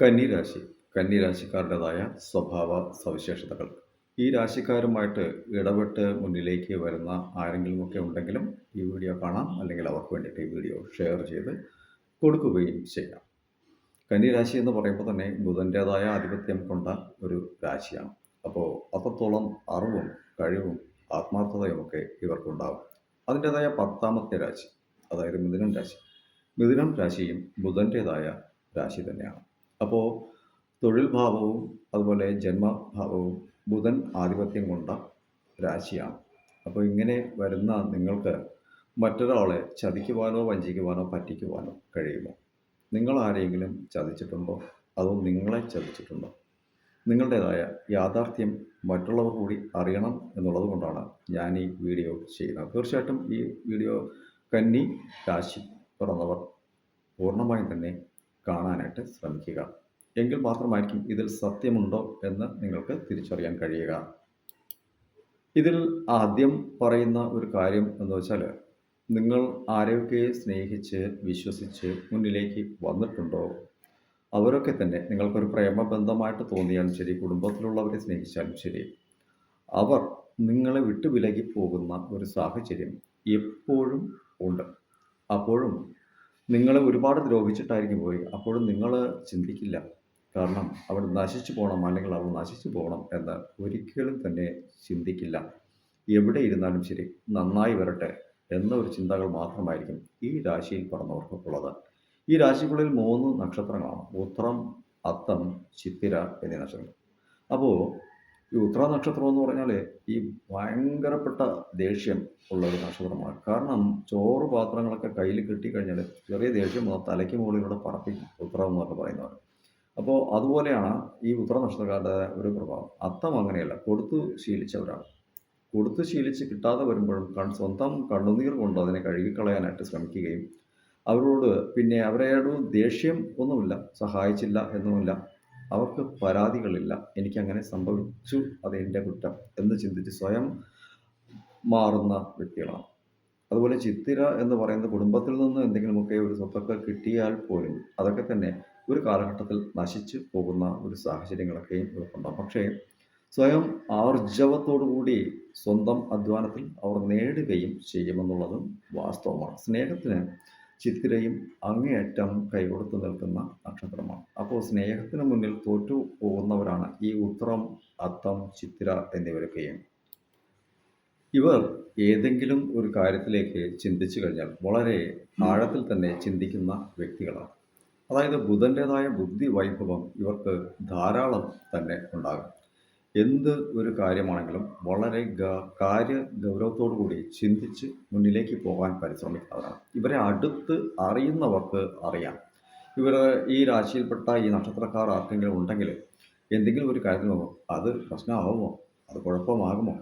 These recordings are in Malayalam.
കന്നിരാശി കന്നിരാശിക്കാരുടേതായ സ്വഭാവ സവിശേഷതകൾ. ഈ രാശിക്കാരുമായിട്ട് ഇടപെട്ട് മുന്നിലേക്ക് വരുന്ന ആരെങ്കിലുമൊക്കെ ഉണ്ടെങ്കിലും ഈ വീഡിയോ കാണാം. അല്ലെങ്കിൽ അവർക്ക് വേണ്ടിയിട്ട് ഈ വീഡിയോ ഷെയർ ചെയ്ത് കൊടുക്കുകയും ചെയ്യാം. കന്നിരാശി എന്ന് പറയുമ്പോൾ തന്നെ ബുധന്റേതായ ആധിപത്യം കൊണ്ട ഒരു രാശിയാണ്. അപ്പോൾ അത്രത്തോളം അറിവും കഴിവും ആത്മാർത്ഥതയും ഒക്കെ ഇവർക്കുണ്ടാകും. അതിന്റേതായ പത്താമത്തെ രാശി അതായത് മിഥുനം രാശി. മിഥുനം രാശിയും ബുധന്റേതായ രാശി തന്നെയാണ്. അപ്പോൾ തൊഴിൽ ഭാവവും അതുപോലെ ജന്മഭാവവും ബുധൻ ആധിപത്യം കൊണ്ട രാശിയാണ്. അപ്പോൾ ഇങ്ങനെ വരുന്ന നിങ്ങൾക്ക് മറ്റൊരാളെ ചതിക്കുവാനോ വഞ്ചിക്കുവാനോ പറ്റിക്കുവാനോ കഴിയുമോ? നിങ്ങൾ ആരെങ്കിലും ചതിച്ചിട്ടുണ്ടോ? അതോ നിങ്ങളെ ചതിച്ചിട്ടുണ്ടോ? നിങ്ങളുടേതായ യാഥാർത്ഥ്യം മറ്റുള്ളവർ കൂടി അറിയണം എന്നുള്ളത് കൊണ്ടാണ് ഞാൻ ഈ വീഡിയോ ചെയ്യുന്നത്. തീർച്ചയായിട്ടും ഈ വീഡിയോ കന്നി രാശി പിറന്നവർ പൂർണമായും തന്നെ കാണാനായിട്ട് ശ്രമിക്കുക. എങ്കിൽ മാത്രമായിരിക്കും ഇതിൽ സത്യമുണ്ടോ എന്ന് നിങ്ങൾക്ക് തിരിച്ചറിയാൻ കഴിയുക. ഇതിൽ ആദ്യം പറയുന്ന ഒരു കാര്യം എന്ന് വെച്ചാൽ നിങ്ങൾ ആരെയൊക്കെ സ്നേഹിച്ച് വിശ്വസിച്ച് മുന്നിലേക്ക് വന്നിട്ടുണ്ടോ? അവരൊക്കെ തന്നെ നിങ്ങൾക്കൊരു പ്രേമബന്ധമായിട്ട് തോന്നിയാലും ശരി കുടുംബത്തിലുള്ളവരെ സ്നേഹിച്ചാലും ശരി. അവർ നിങ്ങളെ വിട്ടു വിലകി പോകുന്ന ഒരു സാഹചര്യം എപ്പോഴും ഉണ്ട്. അപ്പോഴും നിങ്ങളെ ഒരുപാട് ദ്രോഹിച്ചിട്ടായിരിക്കും പോയി. അപ്പോഴും നിങ്ങൾ ചിന്തിക്കില്ല. കാരണം അവർ നശിച്ചു പോകണം അല്ലെങ്കിൽ അവൾ നശിച്ചു പോകണം എന്ന് ഒരിക്കലും തന്നെ ചിന്തിക്കില്ല. എവിടെ ഇരുന്നാലും ശരി നന്നായി വരട്ടെ എന്ന ഒരു ചിന്തകൾ മാത്രമായിരിക്കും ഈ രാശിയിൽ പറഞ്ഞവർക്കുള്ളത് ഈ രാശിക്കുള്ളിൽ മൂന്ന് നക്ഷത്രങ്ങളാണ്. ഉത്രം അത്തം ചിത്തിര എന്നീ നക്ഷത്രങ്ങൾ. അപ്പോൾ ഈ ഉത്ര നക്ഷത്രം എന്ന് പറഞ്ഞാൽ ഈ ഭയങ്കരപ്പെട്ട ദേഷ്യം ഉള്ള ഒരു നക്ഷത്രമാണ്. കാരണം ചോറ് പാത്രങ്ങളൊക്കെ കയ്യിൽ കിട്ടിക്കഴിഞ്ഞാൽ ചെറിയ ദേഷ്യം വന്ന തലയ്ക്ക് മുകളിലൂടെ പറപ്പിക്കും ഉത്രം എന്നൊക്കെ പറയുന്നവർ. അപ്പോൾ അതുപോലെയാണ് ഈ ഉത്തര നക്ഷത്രക്കാരുടെ ഒരു പ്രഭാവം. അത്തം അങ്ങനെയല്ല കൊടുത്തു ശീലിച്ചവരാണ്. കൊടുത്തു ശീലിച്ച് കിട്ടാതെ വരുമ്പോഴും കൺ സ്വന്തം കണ്ണുനീർ കൊണ്ട് അതിനെ കഴുകിക്കളയാനായിട്ട് ശ്രമിക്കുകയും അവരോട് പിന്നെ അവരോട് ദേഷ്യം ഒന്നുമില്ല സഹായിച്ചില്ല എന്നുമില്ല അവർക്ക് പരാതികളില്ല. എനിക്ക് അങ്ങനെ സംഭവിച്ചു. അത് എന്റെ കുറ്റം എന്ന് ചിന്തിച്ച് സ്വയം മാറുന്ന വ്യക്തികളാണ്. അതുപോലെ ചിത്തിര എന്ന് പറയുന്ന കുടുംബത്തിൽ നിന്ന് എന്തെങ്കിലുമൊക്കെ ഒരു സ്വത്തൊക്കെ കിട്ടിയാൽ പോലും അതൊക്കെ തന്നെ ഒരു കാലഘട്ടത്തിൽ നശിച്ചു പോകുന്ന ഒരു സാഹചര്യങ്ങളൊക്കെയും ഇവർക്കുണ്ടാകും. പക്ഷേ സ്വയം ആർജവത്തോടുകൂടി സ്വന്തം അധ്വാനത്തിൽ അവർ നേടുകയും ചെയ്യുമെന്നുള്ളതും വാസ്തവമാണ്. സ്നേഹത്തിന് ചിത്തിരയും അങ്ങേയറ്റം കൈകൊടുത്ത് നിൽക്കുന്ന നക്ഷത്രമാണ്. അപ്പോൾ സ്നേഹത്തിന് മുന്നിൽ തോറ്റു പോകുന്നവരാണ് ഈ ഉത്രം അത്തം ചിത്തിര എന്നിവരൊക്കെയും ഇവർ ഏതെങ്കിലും ഒരു കാര്യത്തിലേക്ക് ചിന്തിച്ചു കഴിഞ്ഞാൽ വളരെ ആഴത്തിൽ തന്നെ ചിന്തിക്കുന്ന വ്യക്തികളാണ്. അതായത് ബുധന്റേതായ ബുദ്ധി വൈഭവം ഇവർക്ക് ധാരാളം തന്നെ ഉണ്ടാകും. എന്ത് ഒരു കാര്യമാണെങ്കിലും വളരെ കാര്യ ഗൗരവത്തോടു കൂടി ചിന്തിച്ച് മുന്നിലേക്ക് പോകാൻ പരിശ്രമിക്കുന്നവരാണ്. ഇവരെ അടുത്ത് അറിയുന്നവർക്ക് അറിയാം. ഇവർ ഈ രാശിയിൽപ്പെട്ട ഈ നക്ഷത്രക്കാർ ആർക്കെങ്കിലും ഉണ്ടെങ്കിൽ എന്തെങ്കിലും ഒരു കാര്യത്തിൽ അത് പ്രശ്നമാകുമോ അത് കുഴപ്പമാകുമോ?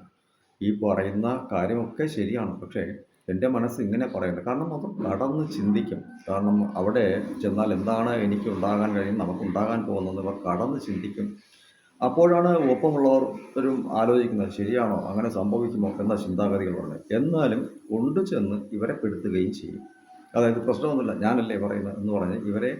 ഈ പറയുന്ന കാര്യമൊക്കെ ശരിയാണ്. പക്ഷേ എന്റെ മനസ്സ് ഇങ്ങനെ പറയുന്നത് കാരണം അത് നടന്ന് ചിന്തിക്കും. കാരണം അവിടെ ചെന്നാൽ എന്താണ് എനിക്ക് ഉണ്ടാകാൻ കഴിയും നമുക്ക് ഉണ്ടാകാൻ പോകുന്നത്. ഇവർ കടന്ന് ചിന്തിക്കും. അപ്പോഴാണ് ഒപ്പമുള്ളവരും ആലോചിക്കുന്നത് ശരിയാണോ? അങ്ങനെ സംഭവിക്കുമോ എന്ന ചിന്താഗതികൾ പറഞ്ഞത് എന്നാലും കൊണ്ടു ചെന്ന് ഇവരെ പെടുത്തുകയും ചെയ്യും. അതായത് പ്രശ്നമൊന്നുമില്ല ഞാനല്ലേ പറയുന്നത് എന്ന് പറഞ്ഞ് ഇവരെ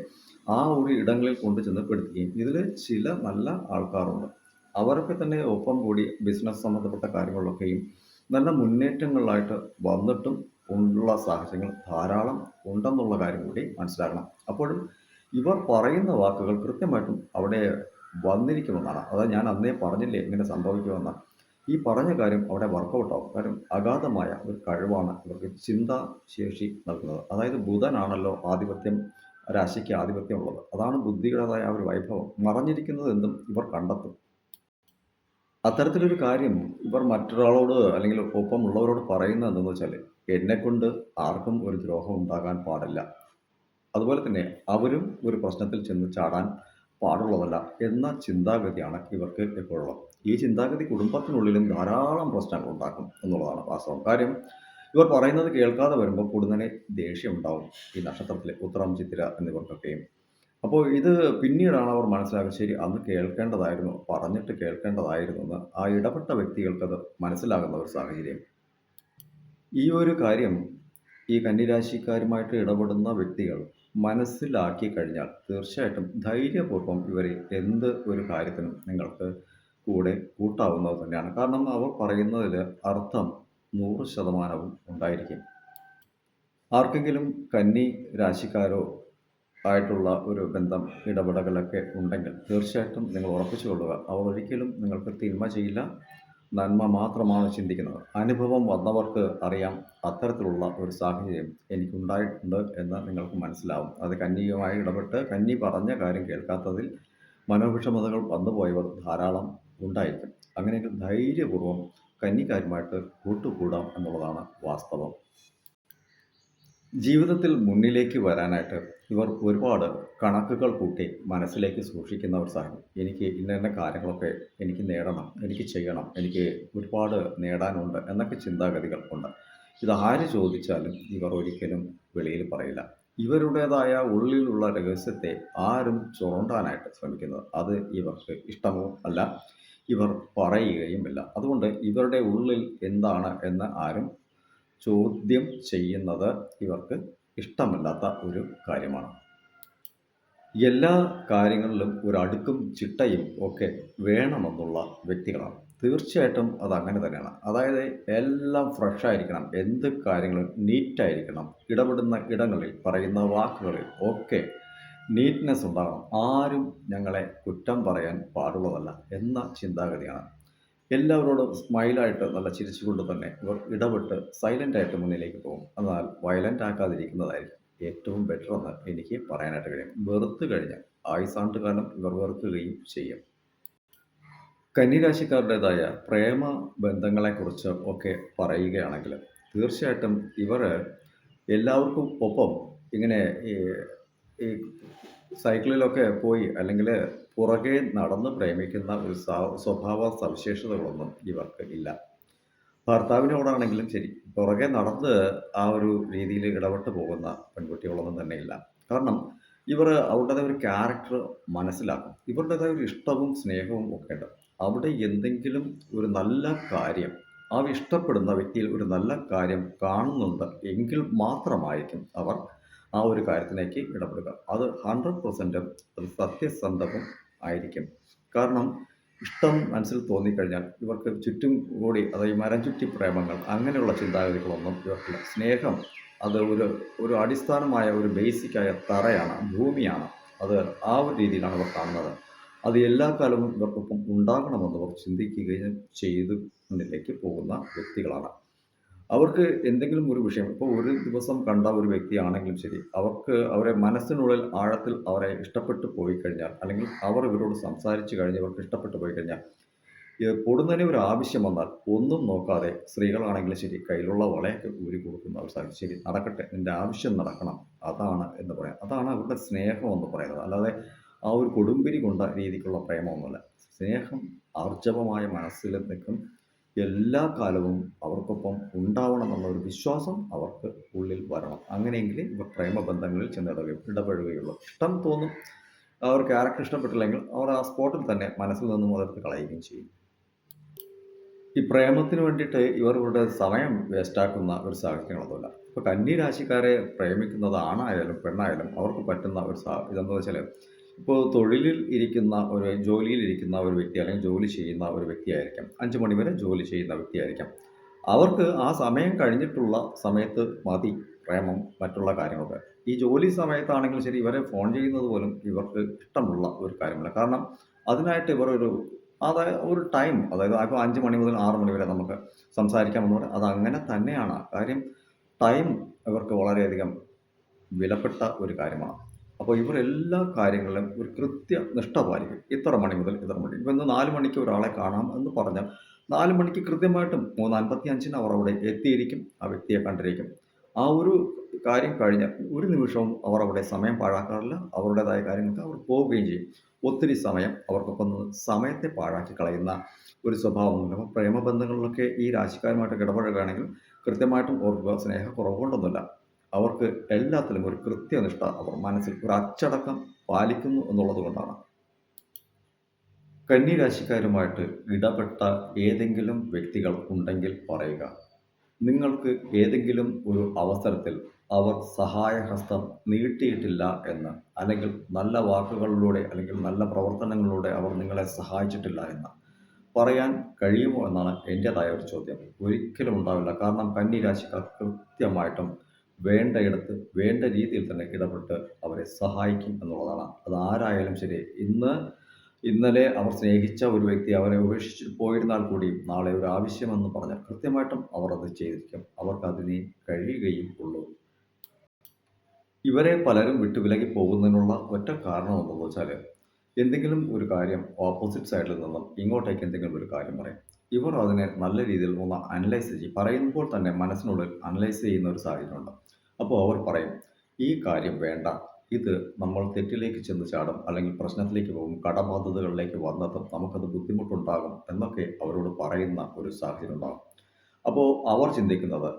ആ ഒരു ഇടങ്ങളിൽ കൊണ്ടു ചെന്ന് പെടുത്തുകയും ഇതിൽ ചില നല്ല ആൾക്കാരുണ്ട്. അവരൊക്കെ തന്നെ ഒപ്പം കൂടി ബിസിനസ് സംബന്ധപ്പെട്ട കാര്യങ്ങളിലൊക്കെയും നല്ല മുന്നേറ്റങ്ങളിലായിട്ട് വന്നിട്ടും ഉള്ള സാഹചര്യങ്ങൾ ധാരാളം ഉണ്ടെന്നുള്ള കാര്യം കൂടി മനസ്സിലാക്കണം. അപ്പോഴും ഇവർ പറയുന്ന വാക്കുകൾ കൃത്യമായിട്ടും അവിടെ വന്നിരിക്കുമെന്നാണ് അതായത് ഞാൻ അന്നേ പറഞ്ഞില്ലേ ഇങ്ങനെ സംഭവിക്കുമെന്ന്. ഈ പറഞ്ഞ കാര്യം അവിടെ വർക്കൗട്ടാവും കാര്യം അഗാധമായ ഒരു കഴിവാണ് ഇവർക്ക് ചിന്താശേഷി നൽകുന്നത്. അതായത് ബുധനാണല്ലോ ആധിപത്യം രാശിക്ക് ആധിപത്യം ഉള്ളത്. അതാണ് ബുദ്ധിയുടേതായ ഒരു വൈഭവം. മറഞ്ഞിരിക്കുന്നത് എന്തും ഇവർ കണ്ടെത്തും. അത്തരത്തിലൊരു കാര്യം ഇവർ മറ്റൊരാളോട് അല്ലെങ്കിൽ ഒപ്പം ഉള്ളവരോട് പറയുന്നത് എന്തെന്ന് വെച്ചാൽ എന്നെക്കൊണ്ട് ആർക്കും ഒരു ദ്രോഹം ഉണ്ടാകാൻ പാടില്ല. അതുപോലെ തന്നെ അവരും ഒരു പ്രശ്നത്തിൽ ചെന്ന് ചാടാൻ പാടുള്ളതല്ല എന്ന ചിന്താഗതിയാണ് ഇവർക്ക് എപ്പോഴുള്ളത് ഈ ചിന്താഗതി കുടുംബത്തിനുള്ളിലും ധാരാളം പ്രശ്നങ്ങൾ ഉണ്ടാക്കും എന്നുള്ളതാണ് വാസ്തവം. കാര്യം ഇവർ പറയുന്നത് കേൾക്കാതെ വരുമ്പോൾ കൂടുതലെ ദേഷ്യം ഉണ്ടാവും ഈ നക്ഷത്രത്തിലെ ഉത്തരം ചിത്തിര എന്നിവർക്കൊക്കെയും. അപ്പോൾ ഇത് പിന്നീടാണ് അവർ മനസ്സിലാക്കുക ശരി അന്ന് കേൾക്കേണ്ടതായിരുന്നു പറഞ്ഞിട്ട് കേൾക്കേണ്ടതായിരുന്നു എന്ന് ആ ഇടപെട്ട വ്യക്തികൾക്കത് മനസ്സിലാകുന്ന ഒരു സാഹചര്യം. ഈ ഒരു കാര്യം ഈ കന്നിരാശിക്കാരുമായിട്ട് ഇടപെടുന്ന വ്യക്തികൾ മനസ്സിലാക്കി കഴിഞ്ഞാൽ തീർച്ചയായിട്ടും ധൈര്യപൂർവം ഇവരെ എന്ത് ഒരു കാര്യത്തിനും നിങ്ങൾക്ക് കൂടെ കൂട്ടാവുന്നത് തന്നെയാണ്. കാരണം അവർ പറയുന്നതിൽ അർത്ഥം നൂറ് ശതമാനവും ഉണ്ടായിരിക്കും. ആർക്കെങ്കിലും കന്നി രാശിക്കാരോ ആയിട്ടുള്ള ഒരു ബന്ധം ഇടപെടലൊക്കെ ഉണ്ടെങ്കിൽ തീർച്ചയായിട്ടും നിങ്ങൾ ഉറപ്പിച്ചു കൊള്ളുക. അവർ ഒരിക്കലും നിങ്ങൾക്ക് തിന്മ ചെയ്യില്ല. നന്മ മാത്രമാണ് ചിന്തിക്കുന്നത്. അനുഭവം വന്നവർക്ക് അറിയാം അത്തരത്തിലുള്ള ഒരു സാഹചര്യം എനിക്കുണ്ടായിട്ടുണ്ട് എന്ന് നിങ്ങൾക്ക് മനസ്സിലാവും. അത് കന്യകമായി ഇടപെട്ട് കന്നി പറഞ്ഞ കാര്യം കേൾക്കാത്തതിൽ മനോവിഷമതകൾ വന്നുപോയവർ ധാരാളം ഉണ്ടായിരിക്കും. അങ്ങനെയെങ്കിൽ ധൈര്യപൂർവം കന്നിക്കാരുമായിട്ട് കൂട്ടുകൂടാം എന്നുള്ളതാണ് വാസ്തവം. ജീവിതത്തിൽ മുന്നിലേക്ക് വരാനായിട്ട് ഇവർ ഒരുപാട് കണക്കുകൾ കൂട്ടി മനസ്സിലേക്ക് സൂക്ഷിക്കുന്നവർ ഒരു എനിക്ക് ഇന്ന ഇന്ന കാര്യങ്ങളൊക്കെ എനിക്ക് നേടണം എനിക്ക് ചെയ്യണം എനിക്ക് ഒരുപാട് നേടാനുണ്ട് എന്നൊക്കെ ചിന്താഗതികൾ ഉണ്ട്. ഇത് ചോദിച്ചാലും ഇവർ ഒരിക്കലും വെളിയിൽ പറയില്ല. ഇവരുടേതായ ഉള്ളിലുള്ള രഹസ്യത്തെ ആരും ചുരണ്ടാനായിട്ട് ശ്രമിക്കുന്നത് അത് ഇവർക്ക് ഇഷ്ടമോ അല്ല. ഇവർ പറയുകയുമില്ല അതുകൊണ്ട് ഇവരുടെ ഉള്ളിൽ എന്താണ് എന്ന് ആരും ചോദ്യം ചെയ്യുന്നത് ഇവർക്ക് ഇഷ്ടമല്ലാത്ത ഒരു കാര്യമാണ്. എല്ലാ കാര്യങ്ങളിലും ഒരു അടുക്കും ചിട്ടയും ഒക്കെ വേണമെന്നുള്ള വ്യക്തികളാണ്. തീർച്ചയായിട്ടും അത് അങ്ങനെ തന്നെയാണ്. അതായത് എല്ലാം ഫ്രഷ് ആയിരിക്കണം എന്ത് കാര്യങ്ങളും നീറ്റായിരിക്കണം ഇടപെടുന്ന ഇടങ്ങളിൽ പറയുന്ന വാക്കുകളിൽ ഒക്കെ നീറ്റ്നെസ് ഉണ്ടാകണം. ആരും ഞങ്ങളെ കുറ്റം പറയാൻ പാടുള്ളതല്ല എന്ന ചിന്താഗതിയാണ് എല്ലാവരോടും സ്മൈലായിട്ട് നല്ല ചിരിച്ചുകൊണ്ട് തന്നെ ഇവർ ഇടപെട്ട് സൈലന്റായിട്ട് മുന്നിലേക്ക് പോകും. എന്നാൽ വയലന്റ് ആക്കാതിരിക്കുന്നതായിരിക്കും ഏറ്റവും ബെറ്റർ എന്ന് എനിക്ക് പറയാനായിട്ട് കഴിയും. വെറുത്ത് കഴിഞ്ഞാൽ ആയുസാണ്ട് കാലം ഇവർ വെറുക്കുകയും ചെയ്യും. കന്നിരാശിക്കാരുടേതായ പ്രേമ ബന്ധങ്ങളെക്കുറിച്ച് ഒക്കെ പറയുകയാണെങ്കിൽ തീർച്ചയായിട്ടും ഇവർ എല്ലാവർക്കും ഒപ്പം ഇങ്ങനെ ഈ സൈക്കിളിലൊക്കെ പോയി അല്ലെങ്കിൽ പുറകെ നടന്ന് പ്രേമിക്കുന്ന ഒരു സ്വഭാവ സവിശേഷതകളൊന്നും ഇവർക്ക് ഇല്ല. ഭർത്താവിനോടാണെങ്കിലും ശരി പുറകെ നടന്ന് ആ ഒരു രീതിയിൽ ഇടപെട്ട് പോകുന്ന പെൺകുട്ടികളൊന്നും തന്നെ ഇല്ല. കാരണം ഇവർ അവരുടേതായ ഒരു ക്യാരക്ടർ മനസ്സിലാക്കും. ഇവരുടേതായ ഒരു ഇഷ്ടവും സ്നേഹവും ഒക്കെ ഉണ്ട്. അവിടെ എന്തെങ്കിലും ഒരു നല്ല കാര്യം ആ ഇഷ്ടപ്പെടുന്ന വ്യക്തിയിൽ ഒരു നല്ല കാര്യം കാണുന്നുണ്ട് എങ്കിൽ മാത്രമായിരിക്കും അവർ ആ ഒരു കാര്യത്തിലേക്ക് ഇടപെടുക. അത് ഹൺഡ്രഡ് പെർസെന്റും അത് സത്യസന്ധവും ആയിരിക്കും. കാരണം ഇഷ്ടം മനസ്സിൽ തോന്നിക്കഴിഞ്ഞാൽ ഇവർക്ക് ചുറ്റും കൂടി അതായത് മരം ചുറ്റി പ്രേമങ്ങൾ അങ്ങനെയുള്ള ചിന്താഗതികളൊന്നും ഇവർക്കില്ല. സ്നേഹം അത് ഒരു ഒരു അടിസ്ഥാനമായ ഒരു ബേസിക്കായ തറയാണ് ഭൂമിയാണ്. അത് ആ ഒരു രീതിയിലാണ് ഇവർ കാണുന്നത്. അത് എല്ലാ കാലവും ഇവർക്കൊപ്പം ഉണ്ടാകണമെന്ന് അവർ ചിന്തിക്കുകയും ചെയ്തു മുന്നിലേക്ക് പോകുന്ന വ്യക്തികളാണ്. അവർക്ക് എന്തെങ്കിലും ഒരു വിഷയം ഇപ്പോൾ ഒരു ദിവസം കണ്ട ഒരു വ്യക്തിയാണെങ്കിലും ശരി അവർക്ക് അവരെ മനസ്സിനുള്ളിൽ ആഴത്തിൽ അവരെ ഇഷ്ടപ്പെട്ടു പോയി കഴിഞ്ഞാൽ അല്ലെങ്കിൽ അവർ ഇവരോട് സംസാരിച്ച് കഴിഞ്ഞ് അവർക്ക് ഇഷ്ടപ്പെട്ടു പോയി കഴിഞ്ഞാൽ പൊടുന്നതിന് ഒരു ആവശ്യം വന്നാൽ ഒന്നും നോക്കാതെ സ്ത്രീകളാണെങ്കിലും ശരി കയ്യിലുള്ള വളയൊക്കെ ഊരി കൊടുക്കുന്ന അവസ്ഥ ശരി നടക്കട്ടെ എന്റെ ആവശ്യം നടക്കണം അതാണ് എന്ന് പറയാം. അതാണ് അവരുടെ സ്നേഹം എന്ന് പറയുന്നത്. അല്ലാതെ ആ ഒരു കൊടുമ്പിരി കൊണ്ട രീതിക്കുള്ള പ്രേമമൊന്നുമല്ല. സ്നേഹം ആർജവമായ മനസ്സിൽ നിൽക്കും. എല്ലാ കാലവും അവർക്കൊപ്പം ഉണ്ടാവണമെന്ന ഒരു വിശ്വാസം അവർക്ക് ഉള്ളിൽ വരണം. അങ്ങനെയെങ്കിൽ ഇവർ പ്രേമബന്ധങ്ങളിൽ ചെന്നിടവേ ഇടപെടുകയുള്ളൂ ഇഷ്ടം തോന്നും അവർക്ക് ആരൊക്കെ ഇഷ്ടപ്പെട്ടില്ലെങ്കിൽ അവർ ആ സ്പോട്ടിൽ തന്നെ മനസ്സിൽ നിന്നും അതെടുത്ത് കളയുകയും ചെയ്യും. ഈ പ്രേമത്തിന് വേണ്ടിയിട്ട് ഇവരുടെ സമയം വേസ്റ്റാക്കുന്ന ഒരു സാഹചര്യങ്ങളൊന്നുമില്ല ഇപ്പോൾ കന്നി രാശിക്കാരെ പ്രേമിക്കുന്നത് ആണായാലും പെണ്ണായാലും അവർക്ക് പറ്റുന്ന ഒരു സാ ഇതെന്താ വെച്ചാൽ ഇപ്പോൾ തൊഴിലിൽ ഇരിക്കുന്ന ഒരു ജോലിയിൽ ഇരിക്കുന്ന ഒരു വ്യക്തി അല്ലെങ്കിൽ ജോലി ചെയ്യുന്ന ഒരു വ്യക്തിയായിരിക്കാം. അഞ്ച് മണി വരെ ജോലി ചെയ്യുന്ന വ്യക്തിയായിരിക്കാം. അവർക്ക് ആ സമയം കഴിഞ്ഞിട്ടുള്ള സമയത്ത് മതി പ്രേമം മറ്റുള്ള കാര്യങ്ങളൊക്കെ. ഈ ജോലി സമയത്താണെങ്കിലും ശരി ഇവരെ ഫോൺ ചെയ്യുന്നത് പോലും ഇവർക്ക് ഇഷ്ടമുള്ള ഒരു കാര്യമല്ല. കാരണം അതിനായിട്ട് ഇവർ ഒരു അതായത് ഒരു ടൈം അതായത് ഇപ്പോൾ അഞ്ച് മണി മുതൽ ആറ് മണി വരെ നമുക്ക് സംസാരിക്കാമെന്ന് പറഞ്ഞാൽ അത് അങ്ങനെ തന്നെയാണ്. കാര്യം ടൈം ഇവർക്ക് വളരെയധികം വിലപ്പെട്ട ഒരു കാര്യമാണ്. അപ്പോൾ ഇവർ എല്ലാ കാര്യങ്ങളിലും ഒരു കൃത്യനിഷ്ഠ പാലിക്കും. ഇത്ര മണി മുതൽ ഇത്ര മണി. ഇപ്പം ഇന്ന് നാല് മണിക്ക് ഒരാളെ കാണാം എന്ന് പറഞ്ഞാൽ നാല് മണിക്ക് കൃത്യമായിട്ടും മൂന്ന് അൻപത്തി അഞ്ചിന് അവർ അവിടെ എത്തിയിരിക്കും ആ വ്യക്തിയെ കണ്ടിരിക്കും. ആ ഒരു കാര്യം കഴിഞ്ഞാൽ ഒരു നിമിഷവും അവർ അവിടെ സമയം പാഴാക്കാറില്ല. അവരുടേതായ കാര്യങ്ങൾക്ക് അവർ പോവുകയും ചെയ്യും. ഒത്തിരി സമയം അവർക്കൊപ്പം സമയത്തെ പാഴാക്കി കളയുന്ന ഒരു സ്വഭാവമുണ്ട് അപ്പോൾ പ്രേമബന്ധങ്ങളിലൊക്കെ ഈ രാശിക്കാരുമായിട്ട് ഇടപഴകുകയാണെങ്കിൽ കൃത്യമായിട്ടും ഓർക്കുക സ്നേഹക്കുറവ് കൊണ്ടൊന്നുമില്ല അവർക്ക് എല്ലാത്തിലും ഒരു കൃത്യനിഷ്ഠ അവർ മനസ്സിൽ ഒരു അച്ചടക്കം പാലിക്കുന്നു എന്നുള്ളത് കൊണ്ടാണ്. കന്നിരാശിക്കാരുമായിട്ട് ഇടപെട്ട ഏതെങ്കിലും വ്യക്തികൾ ഉണ്ടെങ്കിൽ പറയുക. നിങ്ങൾക്ക് ഏതെങ്കിലും ഒരു അവസരത്തിൽ അവർ സഹായഹസ്തം നീട്ടിയിട്ടില്ല എന്ന് അല്ലെങ്കിൽ നല്ല വാക്കുകളിലൂടെ അല്ലെങ്കിൽ നല്ല പ്രവർത്തനങ്ങളിലൂടെ അവർ നിങ്ങളെ സഹായിച്ചിട്ടില്ല എന്ന് പറയാൻ കഴിയുമോ എന്നാണ് എന്റേതായ ഒരു ചോദ്യം. ഒരിക്കലും ഉണ്ടാവില്ല. കാരണം കന്നി രാശിക്കാർ കൃത്യമായിട്ടും വേണ്ടയിടത്ത് വേണ്ട രീതിയിൽ തന്നെ ഇടപെട്ട് അവരെ സഹായിക്കും എന്നുള്ളതാണ്. അത് ആരായാലും ശരി ഇന്ന് ഇന്നലെ അവർ സ്നേഹിച്ച ഒരു വ്യക്തി അവരെ ഉപേക്ഷിച്ച് പോയിരുന്നാൽ കൂടിയും നാളെ ഒരു ആവശ്യമെന്ന് പറഞ്ഞാൽ കൃത്യമായിട്ടും അവർ അത് ചെയ്തിരിക്കും. അവർക്ക് അതിനെ കഴിയുകയും ഉള്ളൂ. ഇവരെ പലരും വിട്ടു വിലകി പോകുന്നതിനുള്ള ഒറ്റ കാരണം എന്തെന്ന് വെച്ചാൽ എന്തെങ്കിലും ഒരു കാര്യം ഓപ്പോസിറ്റ് സൈഡിൽ നിന്നും ഇങ്ങോട്ടേക്ക് എന്തെങ്കിലും ഒരു കാര്യം പറയും. ഇവർ അതിനെ നല്ല രീതിയിൽ ഒന്ന് അനലൈസ് ചെയ്യും പറയുമ്പോൾ തന്നെ മനസ്സിനുള്ളിൽ അനലൈസ് ചെയ്യുന്ന ഒരു സാഹചര്യമുണ്ട് അപ്പോൾ അവർ പറയും ഈ കാര്യം വേണ്ട. ഇത് നമ്മൾ തെറ്റിലേക്ക് ചെന്ന് ചാടും. അല്ലെങ്കിൽ പ്രശ്നത്തിലേക്ക് പോകും. കടബാധ്യതകളിലേക്ക് വന്നതും നമുക്കത് ബുദ്ധിമുട്ടുണ്ടാകും എന്നൊക്കെ അവരോട് പറയുന്ന ഒരു സാഹചര്യം ഉണ്ടാകും അപ്പോൾ അവർ ചിന്തിക്കുന്നത്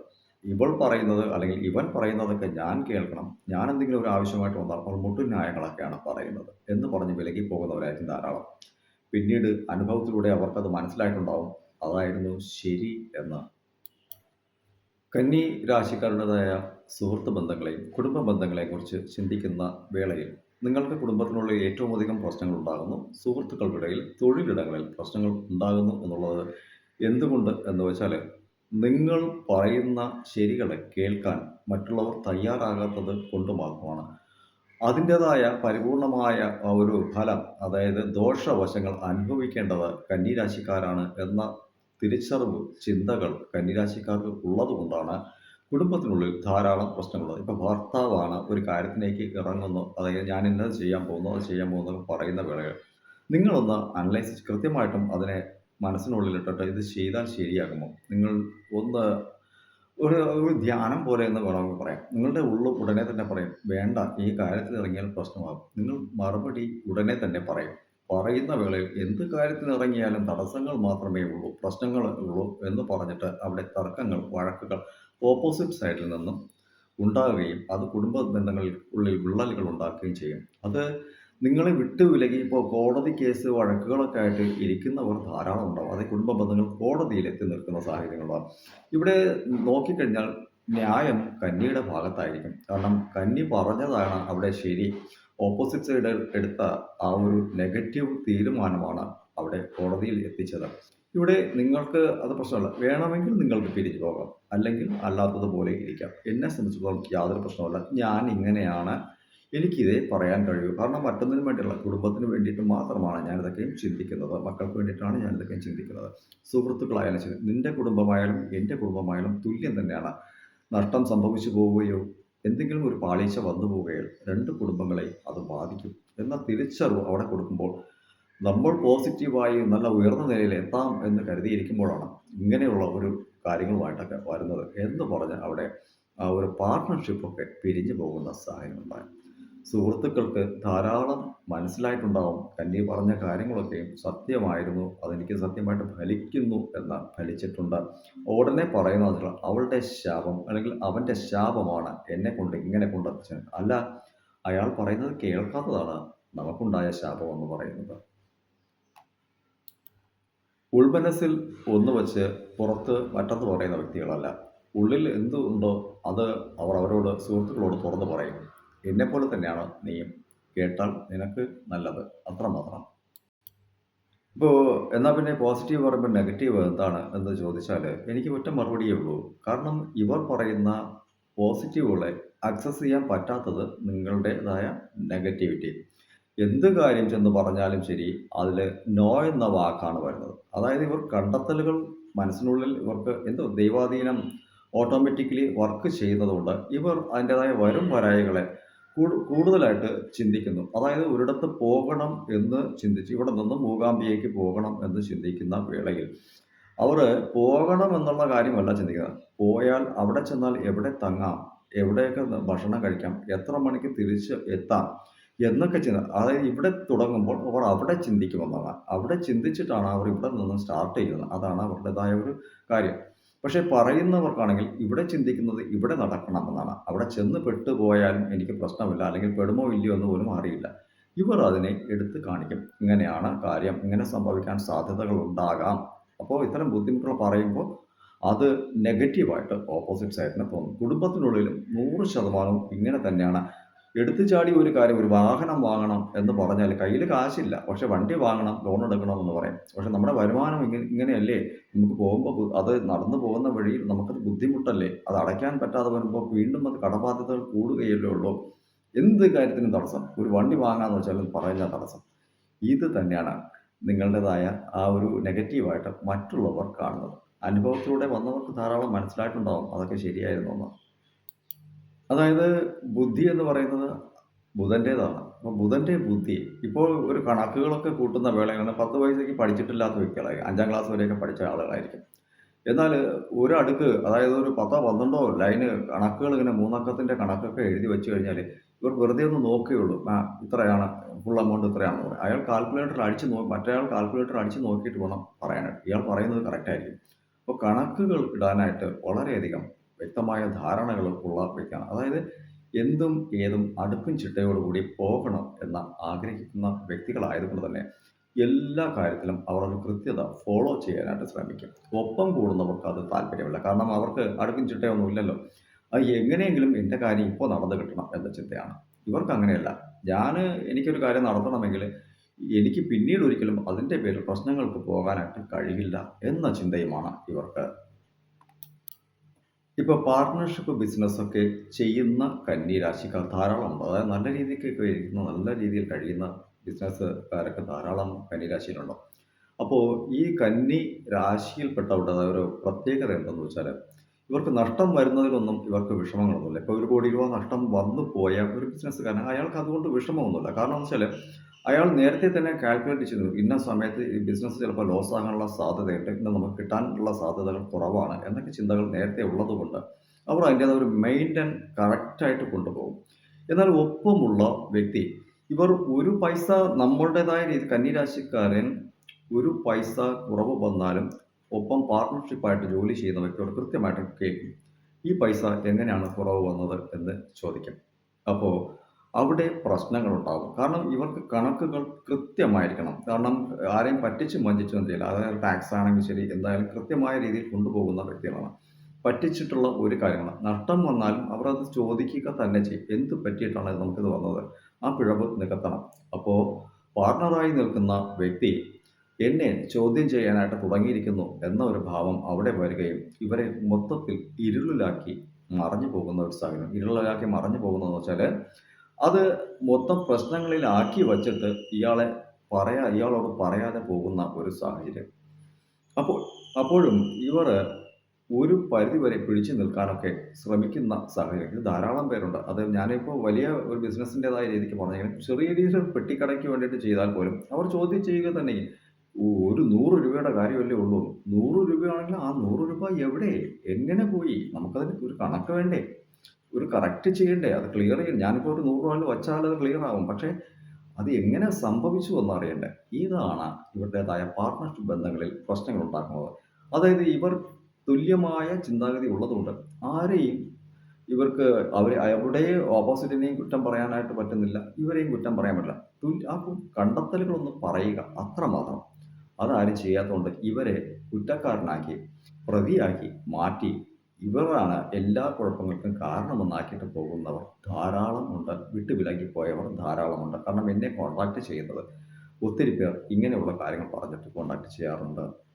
ഇവൾ പറയുന്നത് അല്ലെങ്കിൽ ഇവൻ പറയുന്നതൊക്കെ ഞാൻ കേൾക്കണം. ഞാൻ എന്തെങ്കിലും ഒരു ആവശ്യമായിട്ട് വന്നാൽ അപ്പോൾ മുട്ടുന്യായങ്ങളൊക്കെയാണ് പറയുന്നത് എന്ന് പറഞ്ഞ് വിലകി പോകുന്നവരായിരിക്കും ധാരാളം. പിന്നീട് അനുഭവത്തിലൂടെ അവർക്കത് മനസ്സിലായിട്ടുണ്ടാവും. അതായിരുന്നു ശരി എന്ന്. കന്നി രാശിക്കാരുടേതായ സുഹൃത്ത് ബന്ധങ്ങളെയും കുടുംബ ബന്ധങ്ങളെയും കുറിച്ച് ചിന്തിക്കുന്ന വേളയിൽ നിങ്ങൾക്ക് കുടുംബത്തിനുള്ളിൽ ഏറ്റവും അധികം പ്രശ്നങ്ങൾ ഉണ്ടാകുന്നു. സുഹൃത്തുക്കൾക്കിടയിൽ തൊഴിലിടങ്ങളിൽ പ്രശ്നങ്ങൾ ഉണ്ടാകുന്നു എന്നുള്ളത് എന്തുകൊണ്ട് എന്ന് വെച്ചാൽ നിങ്ങൾ പറയുന്ന ശരികളെ കേൾക്കാൻ മറ്റുള്ളവർ തയ്യാറാകാത്തത് കൊണ്ട് മാത്രമാണ്. അതിന്റെതായ പരിപൂർണമായ ഒരു ഫലം അതായത് ദോഷവശങ്ങൾ അനുഭവിക്കേണ്ടത് കന്നിരാശിക്കാരാണ് എന്ന തിരിച്ചറിവ് ചിന്തകൾ കന്നിരാശിക്കാർക്ക് ഉള്ളതുകൊണ്ടാണ് കുടുംബത്തിനുള്ളിൽ ധാരാളം പ്രശ്നങ്ങളുള്ളത്. ഇപ്പോൾ ഭർത്താവാണ് ഒരു കാര്യത്തിലേക്ക് ഇറങ്ങുന്നു അതായത് ഞാൻ ഇന്നത് ചെയ്യാൻ പോകുന്നു അത് ചെയ്യാൻ പോകുന്നു പറയുന്ന വേളകൾ നിങ്ങളൊന്ന് അനലൈസ് കൃത്യമായിട്ടും അതിനെ മനസ്സിനുള്ളിലിട്ടിട്ട് ഇത് ചെയ്താൽ ശരിയാകുമോ? നിങ്ങൾ ഒന്ന് ഒരു ഒരു ധ്യാനം പോലെ എന്ന് വേണമെങ്കിൽ പറയാം നിങ്ങളുടെ ഉള്ളു ഉടനെ തന്നെ പറയും വേണ്ട ഈ കാര്യത്തിൽ ഇറങ്ങിയാൽ പ്രശ്നമാകും. നിങ്ങൾ മറുപടി ഉടനെ തന്നെ പറയും. പറയുന്ന വേളയിൽ എന്ത് കാര്യത്തിന് ഇറങ്ങിയാലും തടസ്സങ്ങൾ മാത്രമേ ഉള്ളൂ പ്രശ്നങ്ങൾ ഉള്ളൂ എന്ന് പറഞ്ഞിട്ട് അവിടെ തർക്കങ്ങൾ വഴക്കുകൾ ഓപ്പോസിറ്റ് സൈഡിൽ നിന്നും ഉണ്ടാകുകയും അത് കുടുംബ ബന്ധങ്ങളിൽ ഉള്ളിൽ വിള്ളലുകൾ ഉണ്ടാക്കുകയും ചെയ്യും. അത് നിങ്ങളെ വിട്ടു വിലകി ഇപ്പോൾ കോടതി കേസ് വഴക്കുകളൊക്കെ ആയിട്ട് ഇരിക്കുന്നവർ ധാരാളം ഉണ്ടാവും. അത് കുടുംബ ബന്ധങ്ങൾ കോടതിയിൽ എത്തി നിൽക്കുന്ന സാഹചര്യങ്ങളാണ് ഇവിടെ നോക്കിക്കഴിഞ്ഞാൽ ന്യായം കന്നിയുടെ ഭാഗത്തായിരിക്കും. കാരണം കന്നി പറഞ്ഞതാണ് അവിടെ ശരി. ഓപ്പോസിറ്റ് സൈഡ് എടുത്ത ആ ഒരു നെഗറ്റീവ് തീരുമാനമാണ് അവിടെ കോടതിയിൽ എത്തിച്ചത്. ഇവിടെ നിങ്ങൾക്ക് അത് പ്രശ്നമല്ല. വേണമെങ്കിൽ നിങ്ങൾക്ക് പിരിച്ചു പോകാം. അല്ലെങ്കിൽ അല്ലാത്തതുപോലെ ഇരിക്കാം. എന്നെ സംബന്ധിച്ചിടത്തോളം യാതൊരു പ്രശ്നമല്ല ഞാൻ ഇങ്ങനെയാണ് എനിക്കിതേ പറയാൻ കഴിയൂ. കാരണം മറ്റൊന്നിനും വേണ്ടിയുള്ള കുടുംബത്തിന് വേണ്ടിയിട്ട് മാത്രമാണ് ഞാനിതൊക്കെയും ചിന്തിക്കുന്നത്. മക്കൾക്ക് വേണ്ടിയിട്ടാണ് ഞാനിതൊക്കെയും ചിന്തിക്കുന്നത്. സുഹൃത്തുക്കളായാലും ശരി നിന്റെ കുടുംബമായാലും എന്റെ കുടുംബമായാലും തുല്യം തന്നെയാണ്. നഷ്ടം സംഭവിച്ചു പോവുകയോ എന്തെങ്കിലും ഒരു പാളീച്ച വന്നു പോവുകയോ രണ്ട് കുടുംബങ്ങളെ അത് ബാധിക്കും. എന്ന തിരിച്ചറിവ് അവിടെ കൊടുക്കുമ്പോൾ നമ്മൾ പോസിറ്റീവായി നല്ല ഉയർന്ന നിലയിൽ എത്താം എന്ന് കരുതിയിരിക്കുമ്പോഴാണ് ഇങ്ങനെയുള്ള ഒരു കാര്യങ്ങളുമായിട്ടൊക്കെ വരുന്നത് എന്ന് പറഞ്ഞ് അവിടെ ആ ഒരു പാർട്ട്ണർഷിപ്പൊക്കെ പിരിഞ്ഞു പോകുന്ന സാഹചര്യം ഉണ്ടായി. സുഹൃത്തുക്കൾക്ക് ധാരാളം മനസ്സിലായിട്ടുണ്ടാവും. കന്നി പറഞ്ഞ കാര്യങ്ങളൊക്കെ സത്യമായിരുന്നു. അതെനിക്ക് സത്യമായിട്ട് ഫലിക്കുന്നു എന്ന് ഫലിച്ചിട്ടുണ്ട്. ഉടനെ പറയുന്നത് അവളുടെ ശാപം അല്ലെങ്കിൽ അവന്റെ ശാപമാണ് എന്നെ കൊണ്ട് ഇങ്ങനെ കൊണ്ടെത്തിച്ചത് അല്ല അയാൾ പറയുന്നത് കേൾക്കാത്തതാണ് നമുക്കുണ്ടായ ശാപം എന്ന് പറയുന്നത്. ഉൾമനസ്സിൽ ഒന്ന് വച്ച് പുറത്ത് മറ്റത്ത് പറയുന്ന വ്യക്തികളല്ല. ഉള്ളിൽ എന്തുണ്ടോ അത് അവർ അവരോട് സുഹൃത്തുക്കളോട് തുറന്നു പറയും. എന്നെപ്പോലെ തന്നെയാണ് നീയും? കേട്ടാൽ നിനക്ക് നല്ലത്. അത്രമാത്രം. ഇപ്പോൾ എന്നാൽ പിന്നെ പോസിറ്റീവ് പറയുമ്പോൾ നെഗറ്റീവ് എന്താണ് എന്ന് ചോദിച്ചാൽ എനിക്ക് ഒറ്റ മറുപടിയേ ഉള്ളൂ. കാരണം ഇവർ പറയുന്ന പോസിറ്റീവുകളെ അക്സസ് ചെയ്യാൻ പറ്റാത്തത് നിങ്ങളുടേതായ നെഗറ്റിവിറ്റി എന്ത് കാര്യം ചെന്ന് പറഞ്ഞാലും ശരി അതിൽ നോ എന്ന വാക്കാണ് വരുന്നത്. അതായത് ഇവർ കണ്ടെത്തലുകൾ മനസ്സിനുള്ളിൽ ഇവർക്ക് എന്തോ ദൈവാധീനം ഓട്ടോമാറ്റിക്കലി വർക്ക് ചെയ്യുന്നതുകൊണ്ട് ഇവർ അതിന്റെതായ വരും വരായികളെ കൂടുതലായിട്ട് ചിന്തിക്കുന്നു. അതായത് ഒരിടത്ത് പോകണം എന്ന് ചിന്തിച്ച് ഇവിടെ നിന്ന് മൂകാംബിയേക്ക് പോകണം എന്ന് ചിന്തിക്കുന്ന വേളയിൽ അവർ പോകണം എന്നുള്ള കാര്യമല്ല ചിന്തിക്കുന്നത്. പോയാൽ അവിടെ ചെന്നാൽ എവിടെ തങ്ങാം എവിടെയൊക്കെ ഭക്ഷണം കഴിക്കാം എത്ര മണിക്ക് തിരിച്ച് എത്താം എന്നൊക്കെ ചിന്ത അതായത് ഇവിടെ തുടങ്ങുമ്പോൾ അവർ അവിടെ ചിന്തിക്കുമെന്നാണ്. അവിടെ ചിന്തിച്ചിട്ടാണ് അവർ ഇവിടെ നിന്ന് സ്റ്റാർട്ട് ചെയ്യുന്നത്. അതാണ് അവരുടേതായ ഒരു കാര്യം. പക്ഷേ പറയുന്നവർക്കാണെങ്കിൽ ഇവിടെ ചിന്തിക്കുന്നത് ഇവിടെ നടക്കണമെന്നാണ്. അവിടെ ചെന്ന് പെട്ടുപോയാലും എനിക്ക് പ്രശ്നമില്ല അല്ലെങ്കിൽ പെടുമോ ഇല്ലയോ എന്ന് പോലും അറിയില്ല. ഇവർ അതിനെ എടുത്ത് കാണിക്കും. ഇങ്ങനെയാണ് കാര്യം ഇങ്ങനെ സംഭവിക്കാൻ സാധ്യതകൾ ഉണ്ടാകാം. അപ്പോൾ ഇത്തരം ബുദ്ധിമുട്ടുകൾ പറയുമ്പോൾ അത് നെഗറ്റീവായിട്ട് ഓപ്പോസിറ്റ് സൈഡിന് തോന്നും. കുടുംബത്തിനുള്ളിലും നൂറ് ശതമാനവും ഇങ്ങനെ തന്നെയാണ്. എടുത്തു ചാടി ഒരു കാര്യം ഒരു വാഹനം വാങ്ങണം എന്ന് പറഞ്ഞാൽ കയ്യിൽ കാശില്ല. പക്ഷെ വണ്ടി വാങ്ങണം ലോൺ എടുക്കണം എന്ന് പറയും. പക്ഷെ നമ്മുടെ വരുമാനം ഇങ്ങനെ ഇങ്ങനെയല്ലേ? നമുക്ക് പോകുമ്പോൾ അത് നടന്നു പോകുന്ന വഴിയിൽ നമുക്കത് ബുദ്ധിമുട്ടല്ലേ? അത് അടയ്ക്കാൻ പറ്റാതെ വരുമ്പോൾ വീണ്ടും അത് കടബാധ്യതകൾ കൂടുകയല്ലേ ഉള്ളൂ. എന്ത് കാര്യത്തിനും തടസ്സം? ഒരു വണ്ടി വാങ്ങാന്ന് വെച്ചാൽ പറയുന്ന തടസ്സം. ഇത് തന്നെയാണ് നിങ്ങളുടേതായ ആ ഒരു നെഗറ്റീവായിട്ട് മറ്റുള്ളവർ കാണുന്നത്. അനുഭവത്തിലൂടെ വന്നവർക്ക് ധാരാളം മനസ്സിലായിട്ടുണ്ടാവും. അതൊക്കെ ശരിയായിരുന്നു എന്ന്. അതായത് ബുദ്ധി എന്ന് പറയുന്നത് ബുധന്റേതാണ് അപ്പോൾ ബുധന്റെ ബുദ്ധി ഇപ്പോൾ ഒരു കണക്കുകളൊക്കെ കൂട്ടുന്ന വേളയാണ് പത്ത് വയസ്സേക്ക് പഠിച്ചിട്ടില്ലാത്ത വ്യക്തികളായി അഞ്ചാം ക്ലാസ് വരെയൊക്കെ പഠിച്ച ആളുകളായിരിക്കും. എന്നാൽ ഒരു അടുക്ക് അതായത് ഒരു പത്തോ പന്ത്രണ്ടോ ലൈന് കണക്കുകൾ ഇങ്ങനെ മൂന്നക്കത്തിന്റെ കണക്കൊക്കെ എഴുതി വെച്ച് കഴിഞ്ഞാൽ ഇവർ വെറുതെ ഒന്ന് നോക്കുകയുള്ളൂ. ആ ഇത്രയാണ് ഫുൾ എമൗണ്ട് ഇത്രയാണെന്ന് പറയും. അയാൾ കാൽക്കുലേറ്റർ അടിച്ച് നോ മറ്റേയാൾ കാൽക്കുലേറ്റർ അടിച്ച് നോക്കിയിട്ട് വേണം പറയാനായിട്ട്. ഇയാൾ പറയുന്നത് കറക്റ്റായിരിക്കും. അപ്പോൾ കണക്കുകൾ ഇടാനായിട്ട് വളരെയധികം വ്യക്തമായ ധാരണകൾ ഉള്ള വ്യക്തിയാണ് അതായത് എന്തും ഏതും അടുക്കും ചിട്ടയോടുകൂടി പോകണം എന്ന് ആഗ്രഹിക്കുന്ന വ്യക്തികളായതുകൊണ്ട് തന്നെ എല്ലാ കാര്യത്തിലും അവർ ഒരു കൃത്യത ഫോളോ ചെയ്യാനായിട്ട് ശ്രമിക്കും. ഒപ്പം കൂടുന്നവർക്ക് അത് താല്പര്യമില്ല. കാരണം അവർക്ക് അടുക്കും ചിട്ടയൊന്നും ഇല്ലല്ലോ. അത് എങ്ങനെയെങ്കിലും എന്റെ കാര്യം ഇപ്പോൾ നടന്നു കിട്ടണം എന്ന ചിന്തയാണ്. ഇവർക്ക് അങ്ങനെയല്ല. ഞാൻ എനിക്കൊരു കാര്യം നടത്തണമെങ്കിൽ എനിക്ക് പിന്നീട് ഒരിക്കലും അതിന്റെ പേരിൽ പ്രശ്നങ്ങൾക്ക് പോകാനായിട്ട് കഴിയില്ല എന്ന ചിന്തയുമാണ് ഇവർക്ക് ഇപ്പോൾ പാർട്ട്ണർഷിപ്പ് ബിസിനസ്സൊക്കെ ചെയ്യുന്ന കന്നി രാശിക്കാർ ധാരാളമുണ്ട് അതായത് നല്ല രീതിക്ക് ഇരിക്കുന്ന നല്ല രീതിയിൽ കഴിയുന്ന ബിസിനസ്സുകാരൊക്കെ ധാരാളം കന്നി രാശിയിലുണ്ടോ? അപ്പോൾ ഈ കന്നി രാശിയിൽപ്പെട്ടവരുടെ ഒരു പ്രത്യേകത എന്തെന്ന് വെച്ചാൽ ഇവർക്ക് നഷ്ടം വരുന്നതിലൊന്നും ഇവർക്ക് വിഷമങ്ങളൊന്നുമില്ല. ഇപ്പോൾ ഒരു കോടി രൂപ നഷ്ടം വന്നു പോയ ഒരു ബിസിനസ്സുകാരൻ അയാൾക്ക് അതുകൊണ്ട് വിഷമമൊന്നുമില്ല. കാരണം എന്ന് വെച്ചാൽ അയാൾ നേരത്തെ തന്നെ കാൽക്കുലേറ്റ് ചെയ്തു. ഇന്ന സമയത്ത് ഈ ബിസിനസ് ചിലപ്പോൾ ലോസ് ആകാനുള്ള സാധ്യതയുണ്ട്. ഇന്ന് നമുക്ക് കിട്ടാനുള്ള സാധ്യതകൾ കുറവാണ് എന്നൊക്കെ ചിന്തകൾ നേരത്തെ ഉള്ളതുകൊണ്ട് അവർ അതിന്റെ ഒരു മെയിന്റൈൻ കറക്റ്റായിട്ട് കൊണ്ടുപോകും. എന്നാൽ ഒപ്പമുള്ള വ്യക്തി ഇവർ ഒരു പൈസ നമ്മളുടേതായ രീതി കന്നിരാശിക്കാരൻ ഒരു പൈസ കുറവ് വന്നാലും ഒപ്പം പാർട്ട്ണർഷിപ്പായിട്ട് ജോലി ചെയ്യുന്ന വ്യക്തിയോട് കൃത്യമായിട്ട് കേൾക്കും. ഈ പൈസ എങ്ങനെയാണ് കുറവ് വന്നത് എന്ന് ചോദിക്കും. അപ്പോൾ അവിടെ പ്രശ്നങ്ങളുണ്ടാകും. കാരണം ഇവർക്ക് കണക്കുകൾ കൃത്യമായിരിക്കണം. കാരണം ആരെയും പറ്റിച്ച് വഞ്ചിച്ചൊന്നും ചെയ്യില്ല. അതായത് ടാക്സ് ആണെങ്കിൽ ശരി എന്തായാലും കൃത്യമായ രീതിയിൽ കൊണ്ടുപോകുന്ന വ്യക്തികളാണ്. പറ്റിച്ചിട്ടുള്ള ഒരു കാര്യമാണ്. നഷ്ടം വന്നാലും അവർ അത് ചോദിക്കുക തന്നെ ചെയ്യും. എന്ത് പറ്റിയിട്ടാണ് നമുക്കിത് വന്നത്? ആ പിഴവ് നികത്തണം. അപ്പോൾ പാർട്ണറായി നിൽക്കുന്ന വ്യക്തി എന്നെ ചോദ്യം ചെയ്യാനായിട്ട് തുടങ്ങിയിരിക്കുന്നു എന്ന ഒരു ഭാവം അവിടെ വരികയും ഇവരെ മൊത്തത്തിൽ ഇരുളിലാക്കി മറഞ്ഞു പോകുന്ന ഒരു സാഹചര്യം. ഇരുളിലാക്കി മറഞ്ഞു പോകുന്നതെന്ന് വെച്ചാൽ അത് മൊത്തം പ്രശ്നങ്ങളിലാക്കി വച്ചിട്ട് ഇയാളെ പറയാ ഇയാളോട് പറയാതെ പോകുന്ന ഒരു സാഹചര്യം. അപ്പോൾ അപ്പോഴും ഇവർ ഒരു പരിധി വരെ പിടിച്ചു നിൽക്കാനൊക്കെ ശ്രമിക്കുന്ന സാഹചര്യം. ഇത് ധാരാളം പേരുണ്ട്. അത് ഞാനിപ്പോൾ വലിയ ഒരു ബിസിനസ്സിന്റെതായ രീതിക്ക് പറഞ്ഞെങ്കിലും ചെറിയ രീതിയിൽ പെട്ടിക്കടയ്ക്ക് വേണ്ടിയിട്ട് ചെയ്താൽ പോലും അവർ ചോദ്യം ചെയ്യുക തന്നെ ഒരു നൂറ് രൂപയുടെ കാര്യമല്ലേ ഉള്ളൂ. നൂറ് രൂപയാണെങ്കിൽ ആ നൂറ് രൂപ എവിടെ? എങ്ങനെ പോയി? നമുക്കതിന് ഒരു കണക്ക് വേണ്ടേ? ഒരു കറക്റ്റ് ചെയ്യണ്ടേ? അത് ക്ലിയർ ചെയ്യണം ഞാനിപ്പോൾ ഒരു നൂറ് രൂപ വെച്ചാൽ അത് ക്ലിയർ ആവും. പക്ഷേ അത് എങ്ങനെ സംഭവിച്ചു എന്നറിയണ്ടേ ഇതാണ് ഇവരുടേതായ പാർട്ട്ണർഷിപ്പ് ബന്ധങ്ങളിൽ പ്രശ്നങ്ങൾ ഉണ്ടാക്കുന്നത്. അതായത് ഇവർ തുല്യമായ ചിന്താഗതി ഉള്ളതുകൊണ്ട് ആരെയും ഇവർക്ക് അവർ അവരുടെ ഓപ്പോസിറ്റിനെയും കുറ്റം പറയാനായിട്ട് പറ്റുന്നില്ല. ഇവരെയും കുറ്റം പറയാൻ പറ്റില്ല. തുല്യ ആ കണ്ടെത്തലുകളൊന്ന് പറയുക അത്രമാത്രം. അതാരും ചെയ്യാത്തതുകൊണ്ട് ഇവരെ കുറ്റക്കാരനാക്കി പ്രതിയാക്കി മാറ്റി ഇവരാണ് എല്ലാ കുഴപ്പങ്ങൾക്കും കാരണമെന്നാക്കിയിട്ട് പോകുന്നവർ. ധാരാളം ഉണ്ട്. വിട്ടുവിലകി പോയവർ ധാരാളമുണ്ട് കാരണം എന്നെ കോൺടാക്ട് ചെയ്യുന്നത് ഒത്തിരി പേർ ഇങ്ങനെയുള്ള കാര്യങ്ങൾ പറഞ്ഞിട്ട് കോൺടാക്ട് ചെയ്യാറുണ്ട്.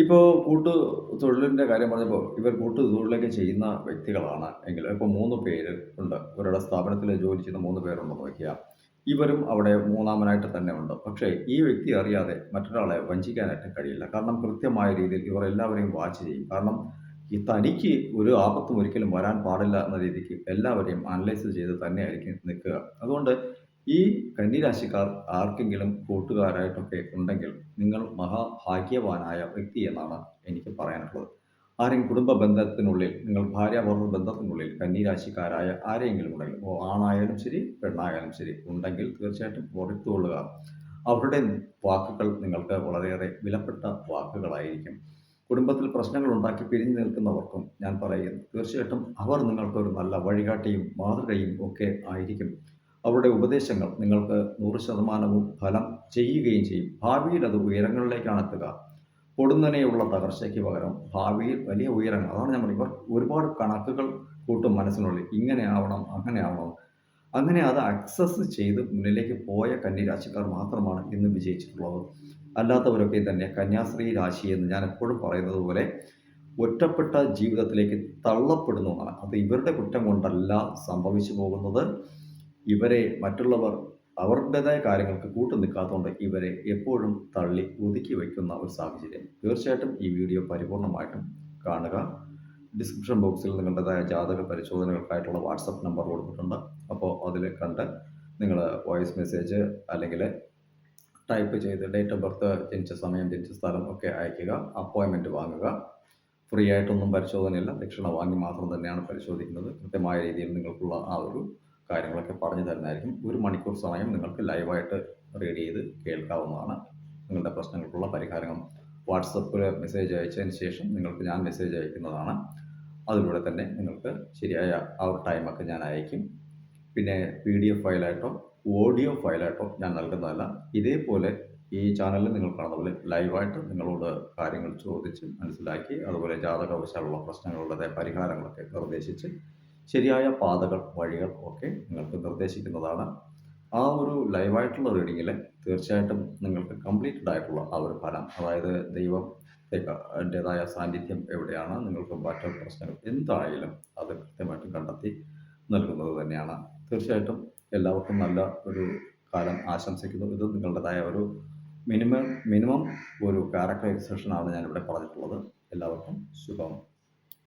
ഇപ്പോൾ കൂട്ടു തൊഴിലിന്റെ കാര്യം പറഞ്ഞപ്പോൾ ഇവർ കൂട്ടു തൊഴിലൊക്കെ ചെയ്യുന്ന വ്യക്തികളാണ് എങ്കിൽ ഇപ്പോൾ മൂന്ന് പേര് ഉണ്ട്. ഇവരുടെ സ്ഥാപനത്തിൽ ജോലി ചെയ്യുന്ന മൂന്ന് പേരുണ്ടെന്ന് നോക്കിയാൽ ഇവരും അവിടെ മൂന്നാമനായിട്ട് തന്നെ ഉണ്ട്. പക്ഷേ ഈ വ്യക്തി അറിയാതെ മറ്റൊരാളെ വഞ്ചിക്കാനായിട്ട് കഴിയില്ല. കാരണം കൃത്യമായ രീതിയിൽ ഇവർ എല്ലാവരെയും വാച്ച് ചെയ്യും. കാരണം ഈ തനിക്ക് ഒരു ആപത്തും ഒരിക്കലും വരാൻ പാടില്ല എന്ന രീതിക്ക് എല്ലാവരെയും അനലൈസ് ചെയ്ത് തന്നെയായിരിക്കും നിൽക്കുക. അതുകൊണ്ട് ഈ കന്നിരാശിക്കാർ ആർക്കെങ്കിലും കൂട്ടുകാരായിട്ടൊക്കെ ഉണ്ടെങ്കിൽ നിങ്ങൾ മഹാഭാഗ്യവാനായ വ്യക്തി എന്നാണ് എനിക്ക് പറയാനുള്ളത്. ആരെയും കുടുംബ ബന്ധത്തിനുള്ളിൽ നിങ്ങൾ ഭാര്യ ഭാര്യാഭർത്തൃ ബന്ധത്തിനുള്ളിൽ കന്നിരാശിക്കാരായ ആരെങ്കിലും ഉണ്ടെങ്കിൽ ഓ ആണായാലും ശരി പെണ്ണായാലും ശരി ഉണ്ടെങ്കിൽ തീർച്ചയായിട്ടും പുറത്തുകൊള്ളുക അവരുടെ വാക്കുകൾ നിങ്ങൾക്ക് വളരെയേറെ വിലപ്പെട്ട വാക്കുകളായിരിക്കും. കുടുംബത്തിൽ പ്രശ്നങ്ങൾ ഉണ്ടാക്കി പിരിഞ്ഞു നിൽക്കുന്നവർക്കും ഞാൻ പറയുന്നു തീർച്ചയായിട്ടും അവർ നിങ്ങൾക്കൊരു നല്ല വഴികാട്ടിയും മാതൃകയും ഒക്കെ ആയിരിക്കും. അവരുടെ ഉപദേശങ്ങൾ നിങ്ങൾക്ക് നൂറ് ശതമാനവും ഫലം ചെയ്യുകയും ചെയ്യും. ഭാവിയിൽ അത് ഉയരങ്ങളിലേക്കാണ് എത്തുക. പൊടുന്നനെയുള്ള തകർച്ചയ്ക്ക് പകരം ഭാവിയിൽ വലിയ ഉയരങ്ങൾ അതാണ് ഞാൻ ഇവർ ഒരുപാട് കണക്കുകൾ കൂട്ടും മനസ്സിനുള്ളിൽ. ഇങ്ങനെ ആവണം അങ്ങനെ ആവണം. അങ്ങനെ അത് അക്സസ് ചെയ്ത് മുന്നിലേക്ക് പോയ കന്യരാശിക്കാർ മാത്രമാണ് ഇന്ന് വിജയിച്ചിട്ടുള്ളത്. അല്ലാത്തവരൊക്കെ തന്നെ കന്യാസ്ത്രീ രാശി എന്ന് ഞാൻ എപ്പോഴും പറയുന്നത് പോലെ ഒറ്റപ്പെട്ട ജീവിതത്തിലേക്ക് തള്ളപ്പെടുന്നതാണ്. അത് ഇവരുടെ കുറ്റം കൊണ്ടല്ല സംഭവിച്ചു പോകുന്നത്. ഇവരെ മറ്റുള്ളവർ അവരുടേതായ കാര്യങ്ങൾക്ക് കൂട്ടു നിൽക്കാത്തതുകൊണ്ട് ഇവരെ എപ്പോഴും തള്ളി ഒതുക്കി വയ്ക്കുന്ന ഒരു സാഹചര്യം. തീർച്ചയായിട്ടും ഈ വീഡിയോ പരിപൂർണമായിട്ടും കാണുക. ഡിസ്ക്രിപ്ഷൻ ബോക്സിൽ നിങ്ങളുടേതായ ജാതക പരിശോധനകൾക്കായിട്ടുള്ള വാട്സപ്പ് നമ്പർ കൊടുത്തിട്ടുണ്ട്. അപ്പോൾ അതിൽ കണ്ട് നിങ്ങൾ വോയിസ് മെസ്സേജ് അല്ലെങ്കിൽ ടൈപ്പ് ചെയ്ത് ഡേറ്റ് ഓഫ് ബർത്ത് ജനിച്ച സമയം ജനിച്ച സ്ഥലം ഒക്കെ അയക്കുക അപ്പോയിൻമെന്റ് വാങ്ങുക. ഫ്രീ ആയിട്ടൊന്നും പരിശോധനയില്ല. ദക്ഷിണ വാങ്ങി മാത്രം തന്നെയാണ് പരിശോധിക്കുന്നത്. കൃത്യമായ രീതിയിൽ നിങ്ങൾക്കുള്ള ആ ഒരു കാര്യങ്ങളൊക്കെ പറഞ്ഞു തരുന്നതായിരിക്കും. ഒരു മണിക്കൂർ സമയം നിങ്ങൾക്ക് ലൈവായിട്ട് റീഡ് ചെയ്ത് കേൾക്കാവുന്നതാണ്. നിങ്ങളുടെ പ്രശ്നങ്ങൾക്കുള്ള പരിഹാരങ്ങൾ. വാട്സപ്പിൽ മെസ്സേജ് അയച്ചതിന് ശേഷം നിങ്ങൾക്ക് ഞാൻ മെസ്സേജ് അയക്കുന്നതാണ്. അതിലൂടെ തന്നെ നിങ്ങൾക്ക് ശരിയായ ആ ഒരു ടൈമൊക്കെ ഞാൻ അയക്കും. പിന്നെ പി ഡി എഫ് ഫയലായിട്ടോ ഓഡിയോ ഫയലായിട്ടോ ഞാൻ നൽകുന്നതല്ല. ഇതേപോലെ ഈ ചാനലിൽ നിങ്ങൾ കാണുന്ന പോലെ ലൈവായിട്ട് നിങ്ങളോട് കാര്യങ്ങൾ ചോദിച്ച് മനസ്സിലാക്കി അതുപോലെ ജാതകവശാലുള്ള പ്രശ്നങ്ങളുടെ പരിഹാരങ്ങളൊക്കെ നിർദ്ദേശിച്ച് ശരിയായ പാതകൾ വഴികൾ ഒക്കെ നിങ്ങൾക്ക് നിർദ്ദേശിക്കുന്നതാണ്. ആ ഒരു ലൈവായിട്ടുള്ള റീഡിങ്ങിൽ തീർച്ചയായിട്ടും നിങ്ങൾക്ക് കംപ്ലീറ്റഡ് ആയിട്ടുള്ള ആ ഒരു ഫലം അതായത് ദൈവം അതിന്റെതായ സാന്നിധ്യം എവിടെയാണ് നിങ്ങൾക്ക് മറ്റു പ്രശ്നങ്ങൾ എന്തായാലും അത് കൃത്യമായിട്ടും കണ്ടെത്തി നൽകുന്നത് തന്നെയാണ്. തീർച്ചയായിട്ടും എല്ലാവർക്കും നല്ല ഒരു കാലം ആശംസിക്കുന്നു. ഇത് നിങ്ങളുടേതായ ഒരു മിനിമം മിനിമം ഒരു ക്യാരക്ടറൈസേഷനാണ് ഞാനിവിടെ പറഞ്ഞിട്ടുള്ളത്. എല്ലാവർക്കും ശുഭം